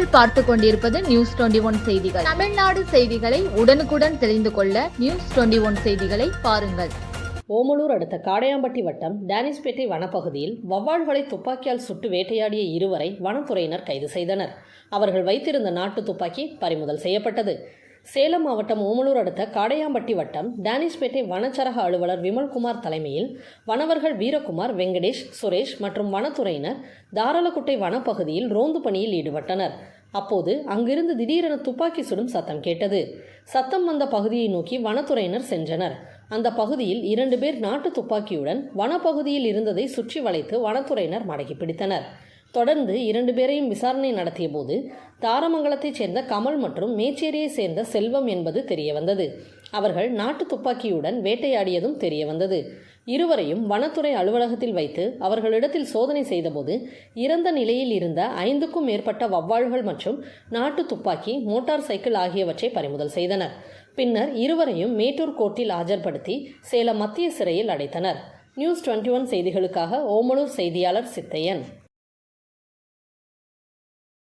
நீங்கள் பார்த்து கொண்டிருப்பது நியூஸ் டுவெண்டி ஒன் செய்திகள். தமிழ்நாடு செய்திகளை உடனுக்குடன் தெரிந்து கொள்ள நியூஸ் டுவெண்டி ஒன் செய்திகளை பாருங்கள். ஓமலூர் அடுத்த காடையாம்பட்டி வட்டம் டேனிஸ்பேட்டை வனப்பகுதியில் வவ்வால்களை துப்பாக்கியால் சுட்டு வேட்டையாடிய இருவரை வனத்துறையினர் கைது செய்தனர். அவர்கள் வைத்திருந்த நாட்டு துப்பாக்கி பறிமுதல் செய்யப்பட்டது. சேலம் மாவட்டம் ஓமலூர் அடுத்த காடையாம்பட்டி வட்டம் டேனிஷ்பேட்டை வனச்சரக அலுவலர் விமல்குமார் தலைமையில் வனவர்கள் வீரகுமார் வெங்கடேஷ் சுரேஷ் மற்றும் வனத்துறையினர் தாராளக்குட்டை வனப்பகுதியில் ரோந்து பணியில் ஈடுபட்டனர். அப்போது அங்கிருந்து திடீரென துப்பாக்கி சுடும் சத்தம் கேட்டது. சத்தம் வந்த பகுதியை நோக்கி வனத்துறையினர் சென்றனர். அந்த பகுதியில் இரண்டு பேர் நாட்டு துப்பாக்கியுடன் வனப்பகுதியில் இருந்ததை சுற்றி வளைத்து வனத்துறையினர் மடக்கி பிடித்தனர். தொடர்ந்து இரண்டு பேரையும் விசாரணை நடத்திய போது தாரமங்கலத்தைச் சேர்ந்த கமல் மற்றும் மேச்சேரியைச் சேர்ந்த செல்வம் என்பது தெரியவந்தது. அவர்கள் நாட்டு துப்பாக்கியுடன் வேட்டையாடியதும் தெரியவந்தது. இருவரையும் வனத்துறை அலுவலகத்தில் வைத்து அவர்களிடத்தில் சோதனை செய்தபோது இறந்த நிலையில் இருந்த ஐந்துக்கும் மேற்பட்ட வவ்வாள்கள் மற்றும் நாட்டு துப்பாக்கி மோட்டார் சைக்கிள் ஆகியவற்றை பறிமுதல் செய்தனர். பின்னர் இருவரையும் மேட்டூர் கோர்ட்டில் ஆஜர்படுத்தி சேலம் மத்திய சிறையில் அடைத்தனர். நியூஸ் டுவெண்ட்டி ஒன் செய்திகளுக்காக ஓமலூர் செய்தியாளர் சித்தையன்.